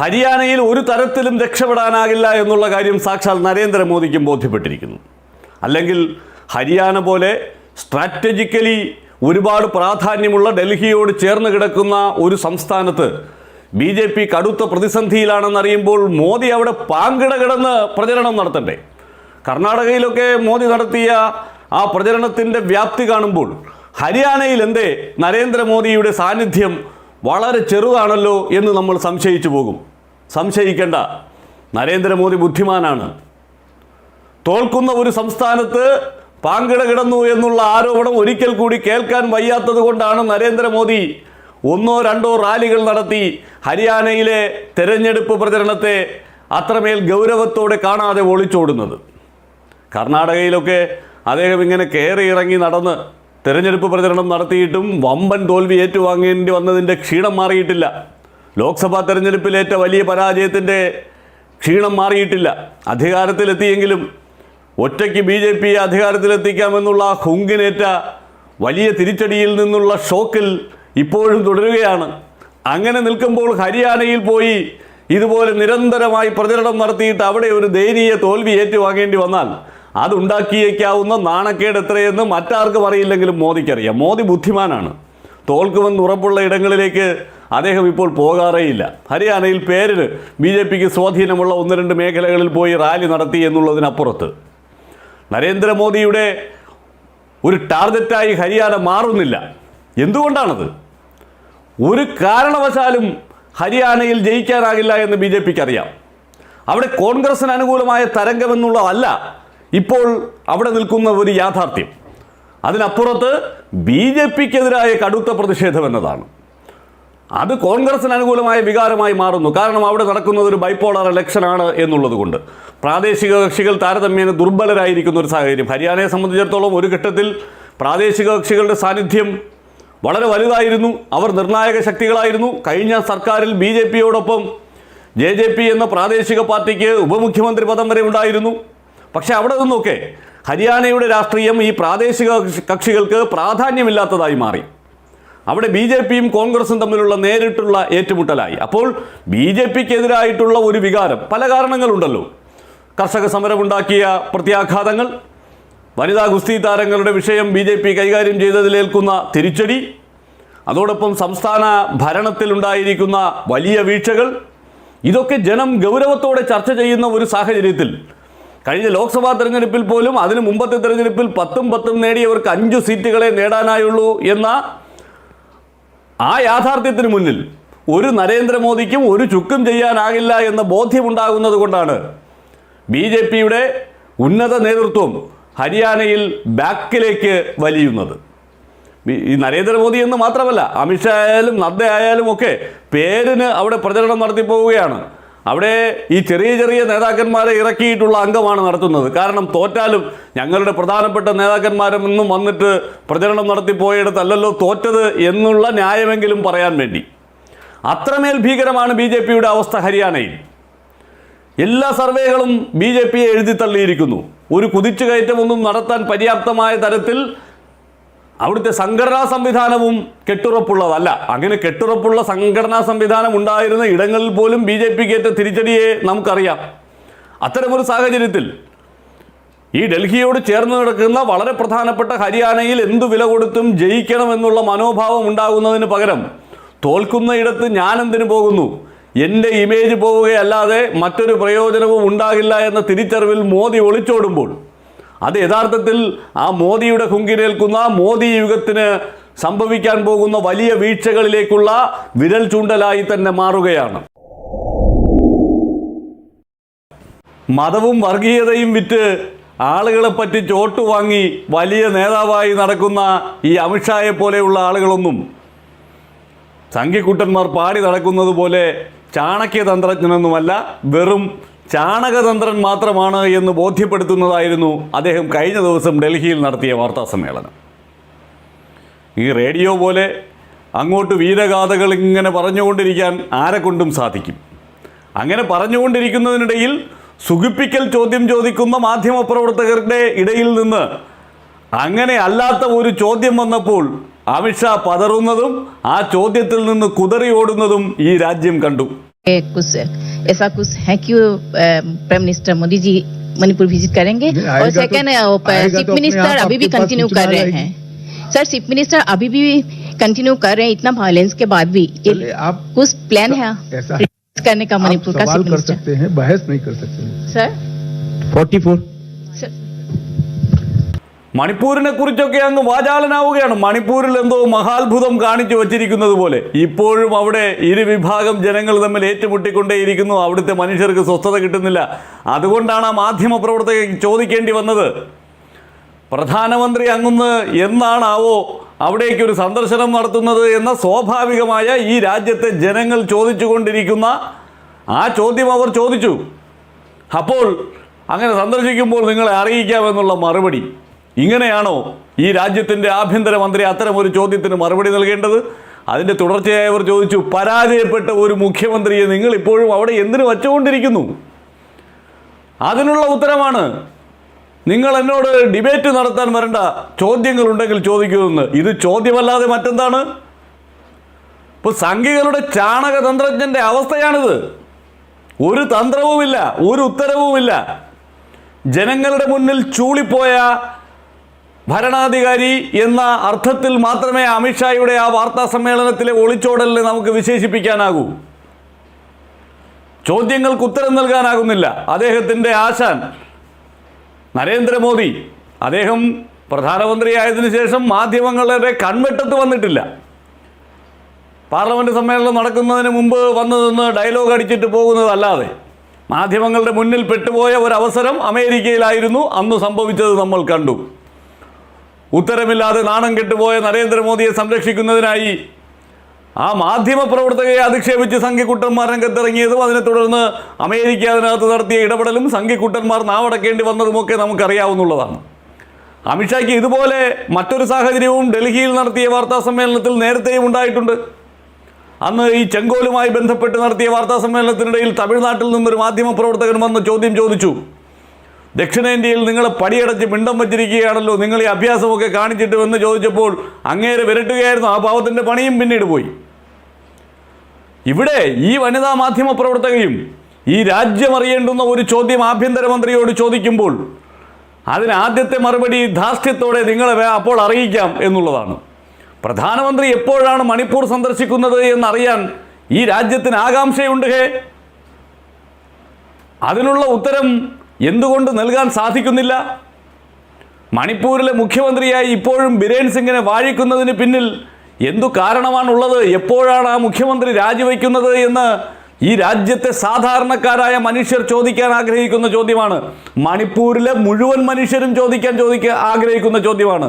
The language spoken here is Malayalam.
ഹരിയാനയിൽ ഒരു തരത്തിലും രക്ഷപ്പെടാനാകില്ല എന്നുള്ള കാര്യം സാക്ഷാൽ നരേന്ദ്രമോദിക്കും ബോധ്യപ്പെട്ടിരിക്കുന്നു. അല്ലെങ്കിൽ ഹരിയാന പോലെ സ്ട്രാറ്റജിക്കലി ഒരുപാട് പ്രാധാന്യമുള്ള ഡൽഹിയോട് ചേർന്ന് കിടക്കുന്ന ഒരു സംസ്ഥാനത്ത് ബി ജെ പി കടുത്ത പ്രതിസന്ധിയിലാണെന്നറിയുമ്പോൾ മോദി അവിടെ പാങ്കിട കിടന്ന് പ്രചരണം നടത്തണ്ടേ? കർണാടകയിലൊക്കെ മോദി നടത്തിയ ആ പ്രചരണത്തിന്റെ വ്യാപ്തി കാണുമ്പോൾ ഹരിയാനയിൽ എന്തേ നരേന്ദ്രമോദിയുടെ സാന്നിധ്യം വളരെ ചെറുതാണല്ലോ എന്ന് നമ്മൾ സംശയിച്ചു പോകും. സംശയിക്കേണ്ട. നരേന്ദ്രമോദി ബുദ്ധിമാനാണ്. തോൽക്കുന്ന ഒരു സംസ്ഥാനത്ത് പാങ്കിട കിടന്നു എന്നുള്ള ആരോപണം ഒരിക്കൽ കൂടി കേൾക്കാൻ വയ്യാത്തത് കൊണ്ടാണ് നരേന്ദ്രമോദി ഒന്നോ രണ്ടോ റാലികൾ നടത്തി ഹരിയാനയിലെ തെരഞ്ഞെടുപ്പ് പ്രചരണത്തെ അത്രമേൽ ഗൗരവത്തോടെ കാണാതെ ഒളിച്ചോടുന്നത്. കർണാടകയിലൊക്കെ അദ്ദേഹം ഇങ്ങനെ കയറി ഇറങ്ങി നടന്ന് തെരഞ്ഞെടുപ്പ് പ്രചരണം നടത്തിയിട്ടും വമ്പൻ തോൽവി ഏറ്റുവാങ്ങേണ്ടി വന്നതിന്റെ ക്ഷീണം മാറിയിട്ടില്ല. ലോക്സഭാ തെരഞ്ഞെടുപ്പിലേറ്റ വലിയ പരാജയത്തിന്റെ ക്ഷീണം മാറിയിട്ടില്ല. അധികാരത്തിലെത്തിയെങ്കിലും ഒറ്റയ്ക്ക് ബി ജെ പിയെ അധികാരത്തിലെത്തിക്കാമെന്നുള്ള ഹുങ്കിനേറ്റ വലിയ തിരിച്ചടിയിൽ നിന്നുള്ള ഷോക്കിൽ ഇപ്പോഴും തുടരുകയാണ്. അങ്ങനെ നിൽക്കുമ്പോൾ ഹരിയാനയിൽ പോയി ഇതുപോലെ നിരന്തരമായി പ്രചരണം നടത്തിയിട്ട് അവിടെ ഒരു ദയനീയ തോൽവി ഏറ്റുവാങ്ങേണ്ടി വന്നാൽ അതുണ്ടാക്കിയേക്കാവുന്ന നാണക്കേട് എത്രയെന്ന് മറ്റാർക്കും അറിയില്ലെങ്കിലും മോദിക്കറിയാം. മോദി ബുദ്ധിമാനാണ്. തോൽക്കുമെന്ന് ഉറപ്പുള്ള ഇടങ്ങളിലേക്ക് അദ്ദേഹം ഇപ്പോൾ പോകാറേയില്ല. ഹരിയാനയിൽ പേരിന് ബി ജെ പിക്ക് സ്വാധീനമുള്ള ഒന്ന് രണ്ട് മേഖലകളിൽ പോയി റാലി നടത്തി എന്നുള്ളതിനപ്പുറത്ത്. നരേന്ദ്രമോദിയുടെ ഒരു ടാർഗറ്റായി ഹരിയാന മാറുന്നില്ല. എന്തുകൊണ്ടാണത്? ഒരു കാരണവശാലും ഹരിയാനയിൽ ജയിക്കാനാകില്ല എന്ന് ബി ജെ പിക്ക് അറിയാം. അവിടെ കോൺഗ്രസിന് അനുകൂലമായ തരംഗമെന്നുള്ളതല്ല ഇപ്പോൾ അവിടെ നിൽക്കുന്ന ഒരു യാഥാർത്ഥ്യം. അതിനപ്പുറത്ത് ബി ജെ പിക്കെതിരായ കടുത്ത പ്രതിഷേധം എന്നതാണ്. അത് കോൺഗ്രസിന് അനുകൂലമായ വികാരമായി മാറുന്നു. കാരണം അവിടെ നടക്കുന്നത് ഒരു ബൈപ്പോളാർ ഇലക്ഷനാണ് എന്നുള്ളത് കൊണ്ട്. പ്രാദേശിക കക്ഷികൾ താരതമ്യേന ദുർബലരായിരിക്കുന്ന ഒരു സാഹചര്യം. ഹരിയാനയെ സംബന്ധിച്ചിടത്തോളം ഒരു ഘട്ടത്തിൽ പ്രാദേശിക കക്ഷികളുടെ സാന്നിധ്യം വളരെ വലുതായിരുന്നു. അവർ നിർണായക ശക്തികളായിരുന്നു. കഴിഞ്ഞ സർക്കാരിൽ ബി ജെ പിയോടൊപ്പം ജെ ജെ പി എന്ന പ്രാദേശിക പാർട്ടിക്ക് ഉപമുഖ്യമന്ത്രി പദം വരെ ഉണ്ടായിരുന്നു. പക്ഷേ അവിടെ നിന്നൊക്കെ ഹരിയാനയുടെ രാഷ്ട്രീയം ഈ പ്രാദേശിക കക്ഷികൾക്ക് പ്രാധാന്യമില്ലാത്തതായി മാറി. അവിടെ ബി ജെ പിയും കോൺഗ്രസും തമ്മിലുള്ള നേരിട്ടുള്ള ഏറ്റുമുട്ടലായി. അപ്പോൾ ബി ജെ പിക്കെതിരായിട്ടുള്ള ഒരു വികാരം പല കാരണങ്ങളുണ്ടല്ലോ. കർഷക സമരമുണ്ടാക്കിയ പ്രത്യാഘാതങ്ങൾ വനിതാ ഗുസ്തി താരങ്ങളുടെ വിഷയം ബി ജെ പി കൈകാര്യം ചെയ്തതിലേൽക്കുന്ന തിരിച്ചടി അതോടൊപ്പം സംസ്ഥാന ഭരണത്തിലുണ്ടായിരിക്കുന്ന വലിയ വീഴ്ചകൾ ഇതൊക്കെ ജനം ഗൗരവത്തോടെ ചർച്ച ചെയ്യുന്ന ഒരു സാഹചര്യത്തിൽ കഴിഞ്ഞ ലോക്സഭാ തെരഞ്ഞെടുപ്പിൽ പോലും അതിന് മുമ്പത്തെ തെരഞ്ഞെടുപ്പിൽ പത്തും പത്തും നേടിയവർക്ക് അഞ്ചു സീറ്റുകളെ നേടാനായുള്ളൂ എന്ന ആ യാഥാർത്ഥ്യത്തിന് മുന്നിൽ ഒരു നരേന്ദ്രമോദിക്കും ഒരു ചുക്കും ചെയ്യാനാകില്ല എന്ന ബോധ്യമുണ്ടാകുന്നത് കൊണ്ടാണ് ബി ജെ പിയുടെ ഉന്നത നേതൃത്വം ഹരിയാനയിൽ ബാക്കിലേക്ക് വലിയുന്നത്. ഈ നരേന്ദ്രമോദി എന്ന് മാത്രമല്ല അമിത്ഷാ ആയാലും നദ്ദ ആയാലും ഒക്കെ പേരിന് അവിടെ പ്രചരണം നടത്തി പോവുകയാണ്. അവിടെ ഈ ചെറിയ ചെറിയ നേതാക്കന്മാരെ ഇറക്കിയിട്ടുള്ള അംഗമാണ് നടത്തുന്നത്. കാരണം തോറ്റാലും ഞങ്ങളുടെ പ്രധാനപ്പെട്ട നേതാക്കന്മാരൊന്നും വന്നിട്ട് പ്രചരണം നടത്തി പോയിടത്തല്ലല്ലോ തോറ്റത് എന്നുള്ള ന്യായമെങ്കിലും പറയാൻ വേണ്ടി. അത്രമേൽ ഭീകരമാണ് ബി ജെ പിയുടെ അവസ്ഥ ഹരിയാനയിൽ. എല്ലാ സർവേകളും ബി ജെ പിയെ എഴുതി തള്ളിയിരിക്കുന്നു. ഒരു കുതിച്ചുകയറ്റമൊന്നും നടത്താൻ പര്യാപ്തമായ തരത്തിൽ അവിടുത്തെ സംഘടനാ സംവിധാനവും കെട്ടുറപ്പുള്ളതല്ല. അങ്ങനെ കെട്ടുറപ്പുള്ള സംഘടനാ സംവിധാനം ഉണ്ടായിരുന്ന ഇടങ്ങളിൽ പോലും ബി ജെ പിക്ക് ഏറ്റ തിരിച്ചടിയെ നമുക്കറിയാം. അത്തരമൊരു സാഹചര്യത്തിൽ ഈ ഡൽഹിയോട് ചേർന്ന് കിടക്കുന്ന വളരെ പ്രധാനപ്പെട്ട ഹരിയാനയിൽ എന്തു വില കൊടുത്തും ജയിക്കണമെന്നുള്ള മനോഭാവം ഉണ്ടാകുന്നതിന് പകരം തോൽക്കുന്ന ഇടത്ത് ഞാൻ എന്തിനു പോകുന്നു? എന്റെ ഇമേജ് പോവുകയല്ലാതെ മറ്റൊരു പ്രയോജനവും ഉണ്ടാകില്ല എന്ന തിരിച്ചറിവിൽ മോദി ഒളിച്ചോടുമ്പോൾ അത് യഥാർത്ഥത്തിൽ ആ മോദിയുടെ ഹുങ്കിനേൽക്കുന്ന മോദി യുഗത്തിന് സംഭവിക്കാൻ പോകുന്ന വലിയ വീഴ്ചകളിലേക്കുള്ള വിരൽ ചൂണ്ടലായി തന്നെ മാറുകയാണ്. മതവും വർഗീയതയും വിറ്റ് ആളുകളെ പറ്റി ചോട്ട് വാങ്ങി വലിയ നേതാവായി നടക്കുന്ന ഈ അമിത്ഷായെ പോലെയുള്ള ആളുകളൊന്നും സംഘിക്കുട്ടന്മാർ പാടി നടക്കുന്നത് പോലെ ചാണക്യ തന്ത്രജ്ഞനൊന്നുമല്ല വെറും ചാണകതന്ത്രൻ മാത്രമാണ് എന്ന് ബോധ്യപ്പെടുത്തുന്നതായിരുന്നു അദ്ദേഹം കഴിഞ്ഞ ദിവസം ഡൽഹിയിൽ നടത്തിയ വാർത്താ സമ്മേളനം ഈ റേഡിയോ പോലെ അങ്ങോട്ട് വീരഗാഥകൾ ഇങ്ങനെ പറഞ്ഞുകൊണ്ടിരിക്കാൻ ആരെക്കൊണ്ടും സാധിക്കും? അങ്ങനെ പറഞ്ഞുകൊണ്ടിരിക്കുന്നതിനിടയിൽ സുഖിപ്പിക്കൽ ചോദ്യം ചോദിക്കുന്ന മാധ്യമപ്രവർത്തകരുടെ ഇടയിൽ നിന്ന് അങ്ങനെ അല്ലാത്ത ഒരു ചോദ്യം വന്നപ്പോൾ അമിത്ഷാ പതറുന്നതും ആ ചോദ്യത്തിൽ നിന്ന് കുതറി ഓടുന്നതും ഈ രാജ്യം കണ്ടു. ऐसा कुछ है कि prime minister Modi ji Manipur visit करेंगे? और सेकेंड तो- चीफ तो मिनिस्टर अभी भी कंटिन्यू कर रहे हैं। सर चीफ मिनिस्टर अभी भी कंटिन्यू कर रहे हैं इतना वायलेंस के बाद भी। ये आप कुछ प्लान है? करने का मणिपुर का सवाल कर सकते हैं बहस नहीं कर सकते सर 44 सर മണിപ്പൂരിനെ കുറിച്ചൊക്കെ അങ്ങ് വാചാലനാവുകയാണ്. മണിപ്പൂരിൽ എന്തോ മഹാത്ഭുതം കാണിച്ചു വച്ചിരിക്കുന്നത് പോലെ. ഇപ്പോഴും അവിടെ ഇരുവിഭാഗം ജനങ്ങൾ തമ്മിൽ ഏറ്റുമുട്ടിക്കൊണ്ടേയിരിക്കുന്നു. അവിടുത്തെ മനുഷ്യർക്ക് സ്വസ്ഥത കിട്ടുന്നില്ല. അതുകൊണ്ടാണ് ആ മാധ്യമ പ്രവർത്തകർ ചോദിക്കേണ്ടി വന്നത്. പ്രധാനമന്ത്രി അങ്ങുന്ന് എന്നാണാവോ അവിടേക്ക് ഒരു സന്ദർശനം നടത്തുന്നത് എന്ന സ്വാഭാവികമായ ഈ രാജ്യത്തെ ജനങ്ങൾ ചോദിച്ചുകൊണ്ടിരിക്കുന്ന ആ ചോദ്യം അവർ ചോദിച്ചു. അപ്പോൾ അങ്ങനെ സന്ദർശിക്കുമ്പോൾ നിങ്ങളെ അറിയിക്കാമെന്നുള്ള മറുപടി. ഇങ്ങനെയാണോ ഈ രാജ്യത്തിന്റെ ആഭ്യന്തരമന്ത്രി അത്തരം ഒരു ചോദ്യത്തിന് മറുപടി നൽകേണ്ടത്? അതിന്റെ തുടർച്ചയായി അവർ ചോദിച്ചു പരാജയപ്പെട്ട ഒരു മുഖ്യമന്ത്രിയെ നിങ്ങൾ ഇപ്പോഴും അവിടെ എന്തിനു വച്ചുകൊണ്ടിരിക്കുന്നു? അതിനുള്ള ഉത്തരമാണ് നിങ്ങൾ എന്നോട് ഡിബേറ്റ് നടത്താൻ വരേണ്ട ചോദ്യങ്ങളുണ്ടെങ്കിൽ ചോദിക്കുമെന്ന്. ഇത് ചോദ്യമല്ലാതെ മറ്റെന്താണ്? ഇപ്പോൾ സംഘികളുടെ ചാണക തന്ത്രജ്ഞന്റെ അവസ്ഥയാണിത്. ഒരു തന്ത്രവുമില്ല ഒരു ഉത്തരവുമില്ല. ജനങ്ങളുടെ മുന്നിൽ ചൂളിപ്പോയ ഭരണാധികാരി എന്ന അർത്ഥത്തിൽ മാത്രമേ അമിത്ഷായുടെ ആ വാർത്താ സമ്മേളനത്തിലെ ഒളിച്ചോടലിനെ നമുക്ക് വിശേഷിപ്പിക്കാനാകൂ. ചോദ്യങ്ങൾക്ക് ഉത്തരം നൽകാനാകുന്നില്ല. അദ്ദേഹത്തിന്റെ ആശാൻ നരേന്ദ്രമോദി അദ്ദേഹം പ്രധാനമന്ത്രിയായതിനു ശേഷം മാധ്യമങ്ങളുടെ കൺവെട്ടത്ത് വന്നിട്ടില്ല. പാർലമെന്റ് സമ്മേളനം നടക്കുന്നതിന് മുമ്പ് വന്നു നിന്ന് ഡയലോഗ് അടിച്ചിട്ട് പോകുന്നതല്ലാതെ മാധ്യമങ്ങളുടെ മുന്നിൽ പെട്ടുപോയ ഒരവസരം അമേരിക്കയിലായിരുന്നു. അന്ന് സംഭവിച്ചത് നമ്മൾ കണ്ടു. ഉത്തരമില്ലാതെ നാണം കെട്ടുപോയ നരേന്ദ്രമോദിയെ സംരക്ഷിക്കുന്നതിനായി ആ മാധ്യമ പ്രവർത്തകയെ അധിക്ഷേപിച്ച് സംഘിക്കുട്ടന്മാർ രംഗത്തിറങ്ങിയതും അതിനെ തുടർന്ന് അമേരിക്ക അതിനകത്ത് നടത്തിയ ഇടപെടലും സംഘിക്കുട്ടന്മാർ നാവടക്കേണ്ടി വന്നതുമൊക്കെ നമുക്കറിയാവുന്നുള്ളതാണ്. അമിത്ഷായ്ക്ക് ഇതുപോലെ മറ്റൊരു സാഹചര്യവും ഡൽഹിയിൽ നടത്തിയ വാർത്താ സമ്മേളനത്തിൽ നേരത്തെയും ഉണ്ടായിട്ടുണ്ട്. അന്ന് ഈ ചെങ്കോലുമായി ബന്ധപ്പെട്ട് നടത്തിയ വാർത്താ സമ്മേളനത്തിനിടയിൽ തമിഴ്നാട്ടിൽ നിന്നൊരു മാധ്യമ പ്രവർത്തകൻ വന്ന് ചോദ്യം ചോദിച്ചു. ദക്ഷിണേന്ത്യയിൽ നിങ്ങൾ പടിയടച്ച് പിണ്ടം വച്ചിരിക്കുകയാണല്ലോ. നിങ്ങൾ ഈ അഭ്യാസമൊക്കെ കാണിച്ചിട്ട് എന്ന് ചോദിച്ചപ്പോൾ അങ്ങേരെ വിരട്ടുകയായിരുന്നു. ആ പാവത്തിന്റെ പണിയും പിന്നീട് പോയി. ഇവിടെ ഈ വനിതാ മാധ്യമ പ്രവർത്തകയും ഈ രാജ്യം അറിയേണ്ടുന്ന ഒരു ചോദ്യം ആഭ്യന്തരമന്ത്രിയോട് ചോദിക്കുമ്പോൾ അതിന് ആദ്യത്തെ മറുപടി ധാർഷ്ട്യത്തോടെ നിങ്ങളെ അപ്പോൾ അറിയിക്കാം എന്നുള്ളതാണ്. പ്രധാനമന്ത്രി എപ്പോഴാണ് മണിപ്പൂർ സന്ദർശിക്കുന്നത് എന്നറിയാൻ ഈ രാജ്യത്തിന് ആകാംക്ഷയുണ്ട് ഹേ. അതിനുള്ള ഉത്തരം എന്തുകൊണ്ട് നൽകാൻ സാധിക്കുന്നില്ല? മണിപ്പൂരിലെ മുഖ്യമന്ത്രിയായി ഇപ്പോഴും ബിരേൻ സിംഗിനെ വാഴിക്കുന്നതിന് പിന്നിൽ എന്തു കാരണമാണുള്ളത്? എപ്പോഴാണ് ആ മുഖ്യമന്ത്രി രാജിവെക്കുന്നത് എന്ന് ഈ രാജ്യത്തെ സാധാരണക്കാരായ മനുഷ്യർ ചോദിക്കാൻ ആഗ്രഹിക്കുന്ന ചോദ്യമാണ്. മണിപ്പൂരിലെ മുഴുവൻ മനുഷ്യരും ചോദിക്കാൻ ചോദിക്കാൻ ആഗ്രഹിക്കുന്ന ചോദ്യമാണ്.